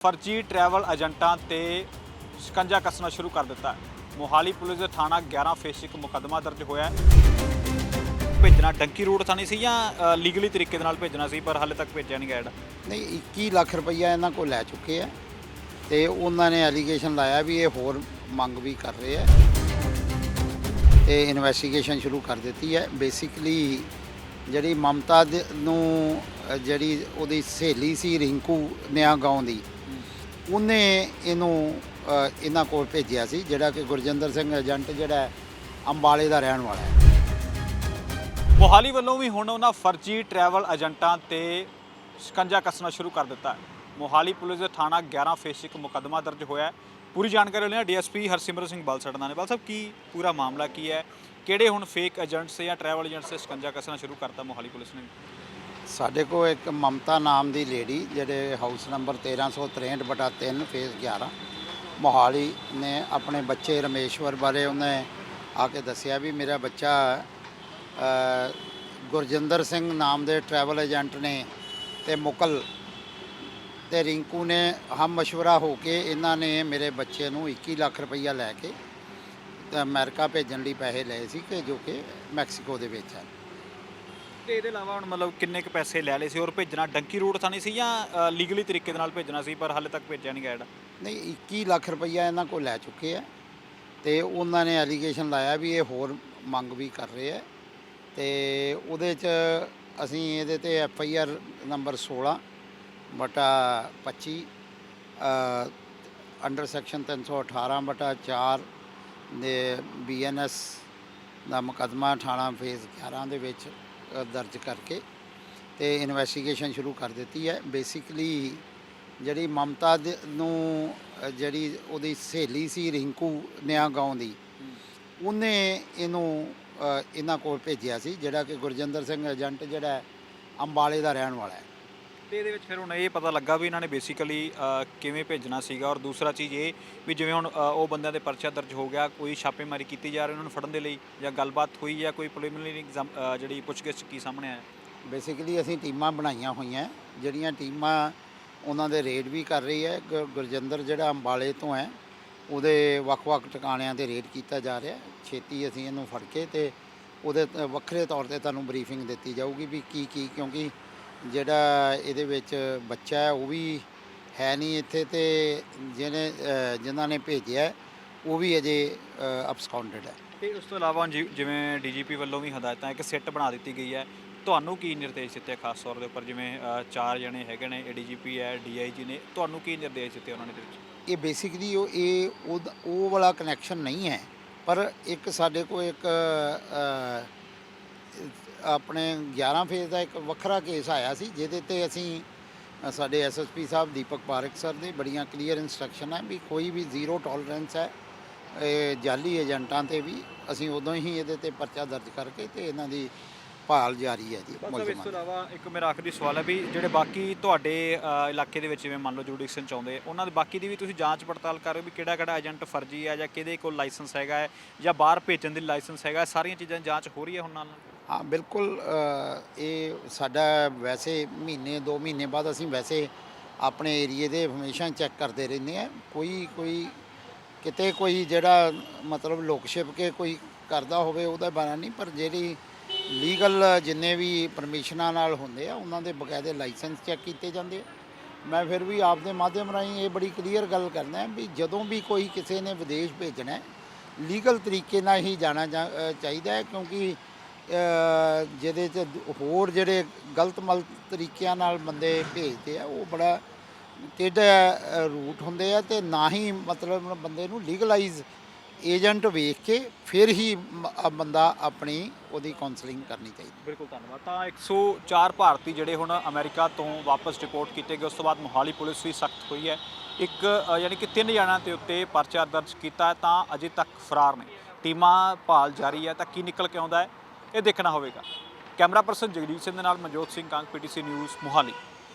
ਫਰਜ਼ੀ ਟਰੈਵਲ ਏਜੰਟਾਂ ਤੇ ਸ਼ਿਕੰਜਾ ਕੱਸਣਾ ਸ਼ੁਰੂ ਕਰ ਦਿੱਤਾ ਹੈ। ਮੋਹਾਲੀ ਪੁਲਿਸ ਦੇ ਥਾਣਾ 11 ਫੇਸ ਇੱਕ ਮੁਕੱਦਮਾ ਦਰਜ ਹੋਇਆ ਹੈ। ਭੇਜਣਾ ਡੰਕੀ ਰੋਡ ਥਾਣੀ ਸੀ ਜਾਂ ਲੀਗਲੀ ਤਰੀਕੇ ਦੇ ਨਾਲ ਭੇਜਣਾ ਸੀ ਪਰ ਹਾਲੇ ਤੱਕ ਭੇਜਿਆ ਨਹੀਂ ਗਿਆ ਜਿਹੜਾ? ਨਹੀਂ 21 ਲੱਖ ਰੁਪਈਆ ਇਹਨਾਂ ਕੋਲ ਲੈ ਚੁੱਕੇ ਆ ਤੇ ਉਹਨਾਂ ਨੇ ਐਲੀਗੇਸ਼ਨ ਲਾਇਆ ਵੀ ਇਹ ਹੋਰ ਮੰਗ ਵੀ ਕਰ ਰਹੇ ਆ ਤੇ ਇਨਵੈਸਟੀਗੇਸ਼ਨ ਸ਼ੁਰੂ ਕਰ ਦਿੱਤੀ ਹੈ। ਬੇਸਿਕਲੀ ਜਿਹੜੀ ਮਮਤਾ ਦੇ- ਨੂੰ ਅ, ਜਿਹੜੀ ਉਹਦੀ ਸਹੇਲੀ ਸੀ ਰਿੰਕੂ ਨਿਆ ਗਾਉਂ ਦੀ ਉਹਨੇ ਇਹਨੂੰ ਇਹਨਾਂ ਕੋਲ ਭੇਜਿਆ ਸੀ, ਜਿਹੜਾ ਕਿ ਗੁਰਜਿੰਦਰ ਸਿੰਘ ਏਜੰਟ ਜਿਹੜਾ ਅੰਬਾਲੇ ਦਾ ਰਹਿਣ ਵਾਲਾ ਹੈ। ਮੋਹਾਲੀ ਵੱਲੋਂ ਵੀ ਹੁਣ ਉਹਨਾਂ ਫਰਜ਼ੀ ਟਰੈਵਲ ਏਜੰਟਾਂ ਤੇ ਸ਼ਿਕੰਜਾ ਕੱਸਣਾ ਸ਼ੁਰੂ ਕਰ ਦਿੱਤਾ ਹੈ। ਮੋਹਾਲੀ ਪੁਲਿਸ ਦੇ ਥਾਣਾ 11 ਫੇਸ ਇੱਕ ਮੁਕੱਦਮਾ ਦਰਜ ਹੋਇਆ ਹੈ। ਪੂਰੀ ਜਾਣਕਾਰੀ ਲੈਣਾ ਡੀਐਸਪੀ ਹਰਸਿਮਰਤ ਸਿੰਘ ਬਲ ਨੇ। ਬਲ ਸਾਹਿਬ, ਕੀ ਪੂਰਾ ਮਾਮਲਾ ਕੀ ਹੈ? ਕਿਹੜੇ ਹੁਣ ਫੇਕ ਏਜੰਟਸ ਜਾਂ ਟਰੈਵਲ ਏਜੰਟਸ ਤੇ ਸ਼ਿਕੰਜਾ ਕੱਸਣਾ ਸ਼ੁਰੂ ਕਰਤਾ ਮੋਹਾਲੀ ਪੁਲਿਸ ਨੇ? ਸਾਡੇ ਕੋਲ ਇੱਕ ਮਮਤਾ ਨਾਮ ਦੀ ਲੇਡੀ ਜਿਹੜੇ ਹਾਊਸ ਨੰਬਰ 1363 ਬਟਾ 3 ਫੇਸ 11 ਮੋਹਾਲੀ ਨੇ ਆਪਣੇ ਬੱਚੇ ਰਮੇਸ਼ਵਰ ਬਾਰੇ ਉਹਨੇ ਆ ਕੇ ਦੱਸਿਆ ਵੀ ਮੇਰਾ ਬੱਚਾ ਗੁਰਜਿੰਦਰ ਸਿੰਘ ਨਾਮ ਦੇ ਟਰੈਵਲ ਏਜੰਟ ਨੇ ਤੇ ਮੁਕਲ ਤੇ ਰਿੰਕੂ ਨੇ ਹਮ ਮਸ਼ਵਰਾ ਹੋ ਕੇ ਇਹਨਾਂ ਨੇ ਮੇਰੇ ਬੱਚੇ ਨੂੰ 21 ਲੱਖ ਰੁਪਈਆ ਲੈ ਕੇ ਤੇ ਅਮਰੀਕਾ ਭੇਜਣ ਲਈ ਪੈਸੇ ਲਏ ਸੀ ਕਿ ਜੋ ਕਿ ਮੈਕਸੀਕੋ ਦੇ ਵਿੱਚ ਹੈ ਤੇ ਇਹਦੇ ਇਲਾਵਾ ਹੁਣ ਮਤਲਬ ਕਿੰਨੇ ਕੁ ਪੈਸੇ ਲੈ ਲਏ ਸੀ ਔਰ ਭੇਜਣਾ ਡੰਕੀ ਰੂਟ ਤਾਂ ਸੀ ਜਾਂ ਲੀਗਲੀ ਤਰੀਕੇ ਦੇ ਨਾਲ ਭੇਜਣਾ ਸੀ, ਪਰ ਹਾਲੇ ਤੱਕ ਭੇਜਿਆ ਨਹੀਂ ਗਿਆ ਜਿਹੜਾ ਨਹੀਂ 21 ਲੱਖ ਰੁਪਈਆ ਇਹਨਾਂ ਕੋਲ ਲੈ ਚੁੱਕੇ ਆ ਤੇ ਉਹਨਾਂ ਨੇ ਐਲੀਗੇਸ਼ਨ ਲਾਇਆ ਵੀ ਇਹ ਹੋਰ ਮੰਗ ਵੀ ਕਰ ਰਹੇ ਆ ਤੇ ਉਹਦੇ ਚ ਅਸੀਂ ਇਹਦੇ ਤੇ ਐਫ ਆਈ ਆਰ ਨੰਬਰ 16 ਬਟਾ 25 ਅੰਡਰ ਸੈਕਸ਼ਨ 318 ਬਟਾ 4 ਦੇ ਬੀ ਐਨ ਐਸ ਦਾ ਮੁਕੱਦਮਾ ਥਾਣਾ ਫੇਜ਼ 11 ਦੇ ਵਿੱਚ ਦਰਜ ਕਰਕੇ ਤੇ ਇਨਵੈਸਟੀਗੇਸ਼ਨ ਸ਼ੁਰੂ ਕਰ ਦਿੱਤੀ ਹੈ। ਬੇਸਿਕਲੀ ਜਿਹੜੀ ਮਮਤਾ ਦੇ- ਨੂੰ ਜਿਹੜੀ ਉਹਦੀ ਸਹੇਲੀ ਸੀ ਰਿੰਕੂ ਨਿਆ ਗਾਉਂ ਦੀ, ਉਹਨੇ ਇਹਨੂੰ ਇਹਨਾਂ ਕੋਲ ਭੇਜਿਆ ਸੀ, ਜਿਹੜਾ ਕਿ ਗੁਰਜਿੰਦਰ ਸਿੰਘ ਏਜੰਟ ਜਿਹੜਾ ਅੰਬਾਲੇ ਦਾ ਰਹਿਣ ਵਾਲਾ ਹੈ। ਤੇ ਇਹਦੇ ਵਿੱਚ ਫਿਰ ਹੁਣ ਇਹ ਪਤਾ ਲੱਗਾ ਵੀ ਇਹਨਾਂ ਨੇ ਬੇਸਿਕਲੀ ਕਿਵੇਂ ਭੇਜਣਾ ਸੀਗਾ ਔਰ ਦੂਸਰਾ ਚੀਜ਼ ਇਹ ਵੀ ਜਿਵੇਂ ਹੁਣ ਅ, ਉਹ ਬੰਦਿਆਂ ਦੇ ਪਰਚਾ ਦਰਜ ਹੋ ਗਿਆ ਕੋਈ ਛਾਪੇਮਾਰੀ ਕੀਤੀ ਜਾ ਰਹੀ ਉਹਨਾਂ ਨੂੰ ਫੜਨ ਦੇ ਲਈ ਜਾਂ ਗੱਲਬਾਤ ਹੋਈ ਜਾਂ ਕੋਈ ਪ੍ਰੀਲਿਮਿਨਰੀ ਜਿਹੜੀ ਪੁੱਛਗਿੱਛ ਕੀ ਸਾਹਮਣੇ ਆਇਆ ਬੇਸਿਕਲੀ ਅਸੀਂ ਟੀਮਾਂ ਬਣਾਈਆਂ ਹੋਈਆਂ ਜਿਹੜੀਆਂ ਟੀਮਾਂ ਉਹਨਾਂ ਦੇ ਰੇਡ ਵੀ ਕਰ ਰਹੀ ਹੈ ਗੁਰ- ਗੁਰਜਿੰਦਰ ਜਿਹੜਾ ਅੰਬਾਲੇ ਤੋਂ ਹੈ ਉਹਦੇ ਵੱਖ-ਵੱਖ ਟਿਕਾਣਿਆਂ ਤੇ ਰੇਡ ਕੀਤਾ ਜਾ ਰਿਹਾ ਹੈ। ਛੇਤੀ ਅਸੀਂ ਇਹਨੂੰ ਫੜ ਕੇ ਤੇ ਉਹਦੇ ਤ- ਵੱਖਰੇ ਤੌਰ ਤੇ ਤੁਹਾਨੂੰ ਬਰੀਫਿੰਗ ਦਿੱਤੀ ਜਾਊਗੀ ਵੀ ਕੀ ਕੀ ਕਿਉਂਕਿ ਜਿਹੜਾ ਇਹਦੇ ਵਿੱਚ ਬੱਚਾ ਹੈ ਉਹ ਵੀ ਹੈ ਨਹੀਂ ਇੱਥੇ ਤੇ ਜਿਹਨੇ ਜਿਨ੍ਹਾਂ ਨੇ ਭੇਜਿਆ ਉਹ ਵੀ ਅਜੇ ਅਬਸਕਾਉਂਡਡ ਹੈ। ਤੇ ਉਸ ਤੋਂ ਇਲਾਵਾ ਹੁਣ ਜਿ- ਜਿਵੇਂ ਡੀਜੀਪੀ ਵੱਲੋਂ ਵੀ ਹਦਾਇਤਾਂ ਇੱਕ ਸਿੱਟ ਬਣਾ ਦਿੱਤੀ ਗਈ ਹੈ ਤੁਹਾਨੂੰ ਕੀ ਨਿਰਦੇਸ਼ ਦਿੱਤੇ ਖਾਸ ਤੌਰ ਦੇ ਉੱਪਰ? ਜਿਵੇਂ ਅ, ਚਾਰ ਜਣੇ ਹੈਗੇ ਨੇ ਏਡੀਜੀਪੀ ਹੈ ਡੀਆਈਜੀ ਨੇ ਤੁਹਾਨੂੰ ਕੀ ਨਿਰਦੇਸ਼ ਦਿੱਤੇ ਉਹਨਾਂ ਨੇ ਦੇ ਵਿੱਚ? ਇਹ ਬੇਸਿਕਲੀ ਉਹ ਇਹ ਉਹਦਾ- ਉਹ ਵਾਲਾ ਕਨੈਕਸ਼ਨ ਨਹੀਂ ਹੈ ਪਰ ਇੱਕ ਸਾਡੇ ਕੋਲ ਇੱਕ ਅ, ਆਪਣੇ 11 ਫੇਜ਼ ਦਾ ਇੱਕ ਵੱਖਰਾ ਕੇਸ ਆਇਆ ਸੀ ਜਿਹਦੇ ਤੇ ਅਸੀਂ ਸਾਡੇ ਐਸਐਸਪੀ ਸਾਹਿਬ ਦੀਪਕ ਪਾਰਕ ਸਰ ਦੇ ਬੜੀਆਂ ਕਲੀਅਰ ਇਨਸਟਰਕਸ਼ਨ ਹੈ ਵੀ ਕੋਈ ਵੀ ਜ਼ੀਰੋ ਟੋਲਰੈਂਸ ਹੈ ਇਹ ਜਾਲੀ ਏਜੰਟਾਂ ਤੇ ਵੀ ਅਸੀਂ ਉਦੋਂ ਹੀ ਇਹਦੇ ਤੇ ਪਰਚਾ ਦਰਜ ਕਰਕੇ ਤੇ ਇਹਨਾਂ ਦੀ ਭਾਲ ਜਾਰੀ ਹੈ ਜੀ ਇਸ ਤੋਂ। ਇਲਾਵਾ ਇੱਕ ਮੇਰਾ ਆਖਰੀ ਸਵਾਲ ਹੈ ਵੀ ਜਿਹੜੇ ਬਾਕੀ ਤੁਹਾਡੇ ਇਲਾਕੇ ਦੇ ਵਿੱਚ ਜਿਵੇਂ ਮੰਨ ਲਓ ਜੁਡੀਸ਼ਨ ਚਾਹੁੰਦੇ ਉਹਨਾਂ ਦੇ ਬਾਕੀ ਦੀ ਵੀ ਤੁਸੀਂ ਜਾਂਚ ਪੜਤਾਲ ਕਰ ਰਹੇ ਹੋ ਵੀ ਕਿਹੜਾ ਕਿਹੜਾ ਏਜੰਟ ਫਰਜ਼ੀ ਹੈ ਜਾਂ ਕਿਹਦੇ ਕੋਲ ਲਾਇਸੈਂਸ ਹੈਗਾ ਹੈ ਜਾਂ ਬਾਹਰ ਭੇਜਣ ਦੀ ਲਾਇਸੈਂਸ ਹੈਗਾ ਸਾਰੀਆਂ ਚੀਜ਼ਾਂ ਜਾਂਚ ਹੋ ਰਹੀ ਹੈ ਹੁਣ ਨਾਲ ਹਾਂ, ਬਿਲਕੁਲ ਇਹ ਸਾਡਾ ਵੈਸੇ ਮਹੀਨੇ 2 ਮਹੀਨੇ ਬਾਅਦ ਅਸੀਂ ਵੈਸੇ ਆਪਣੇ ਏਰੀਏ ਦੇ ਹਮੇਸ਼ਾ ਚੈੱਕ ਕਰਦੇ ਰਹਿੰਦੇ ਆ ਕੋਈ ਕੋਈ ਕਿਤੇ ਕੋਈ ਜਿਹੜਾ ਮਤਲਬ ਲੋਕ ਛਿਪ ਕੇ ਕੋਈ ਕਰਦਾ ਹੋਵੇ ਉਹਦਾ ਬਾਰੇ ਨਹੀਂ, ਪਰ ਜਿਹੜੀ ਲੀਗਲ ਜਿੰਨੇ ਵੀ ਪਰਮਿਸ਼ਨਾਂ ਨਾਲ ਹੁੰਦੇ ਆ, ਉਹਨਾਂ ਦੇ ਬਕਾਇਦੇ ਲਾਇਸੈਂਸ ਚੈੱਕ ਕੀਤੇ ਜਾਂਦੇ ਆ। ਮੈਂ ਫਿਰ ਵੀ ਆਪ ਦੇ ਮਾਧਿਅਮ ਰਾਹੀਂ ਇਹ ਬੜੀ ਕਲੀਅਰ ਗੱਲ ਕਰਨਾ ਵੀ ਜਦੋਂ ਵੀ ਕੋਈ ਕਿਸੇ ਨੇ ਵਿਦੇਸ਼ ਭੇਜਣਾ ਹੈ, ਲੀਗਲ ਤਰੀਕੇ ਨਾਲ ਹੀ ਜਾਣਾ ਜਾ- ਚਾਹੀਦਾ ਹੈ, ਕਿਉਂਕਿ ਜਿਹਦੇ ਚ ਹੋਰ ਜਿਹੜੇ ਗਲਤ ਮਲ ਤਰੀਕਿਆਂ ਨਾਲ ਬੰਦੇ ਭੇਜਦੇ ਆ, ਉਹ ਬੜਾ ਟੇਢਾ ਰੂਟ ਹੁੰਦੇ ਆ ਤੇ ਨਾ ਹੀ ਮਤਲਬ ਬੰਦੇ ਨੂੰ ਲੀਗਲਾਈਜ਼ ਏਜੰਟ ਵੇਖ ਕੇ ਫਿਰ ਹੀ ਬੰਦਾ ਆਪਣੀ ਉਹਦੀ ਕਾਉਂਸਲਿੰਗ ਕਰਨੀ ਚਾਹੀਦੀ। ਬਿਲਕੁਲ ਧੰਨਵਾਦ। ਤਾਂ 104 ਭਾਰਤੀ ਜਿਹੜੇ ਹੁਣ ਅਮਰੀਕਾ ਤੋਂ ਵਾਪਸ ਰਿਪੋਰਟ ਕੀਤੇ ਗਏ, ਉਸ ਤੋਂ ਬਾਅਦ ਮੋਹਾਲੀ ਪੁਲਿਸ ਵੀ ਸਖਤ ਹੋਈ ਹੈ। ਇੱਕ ਯਾਨੀ ਕਿ ਤਿੰਨ ਜਣਾਂ ਦੇ ਉੱਤੇ ਪਰਚਾ ਦਰਜ ਕੀਤਾ ਤਾਂ ਅਜੇ ਤੱਕ ਫਰਾਰ ਨੇ। ਟੀਮਾਂ ਭਾਲ ਜਾਰੀ ਹੈ, ਤਾਂ ਕੀ ਨਿਕਲ ਕੇ ਆਉਂਦਾ ਹੈ? ਇਹ ਦੇਖਣਾ ਹੋਵੇਗਾ। ਕੈਮਰਾ ਪਰਸਨ ਜਗਦੀਪ ਸਿੰਘ ਦੇ ਨਾਲ ਮਨਜੋਤ ਸਿੰਘ ਕਾਂਗ, ਪੀਟੀਸੀ ਨਿਊਜ਼ ਮੋਹਾਲੀ।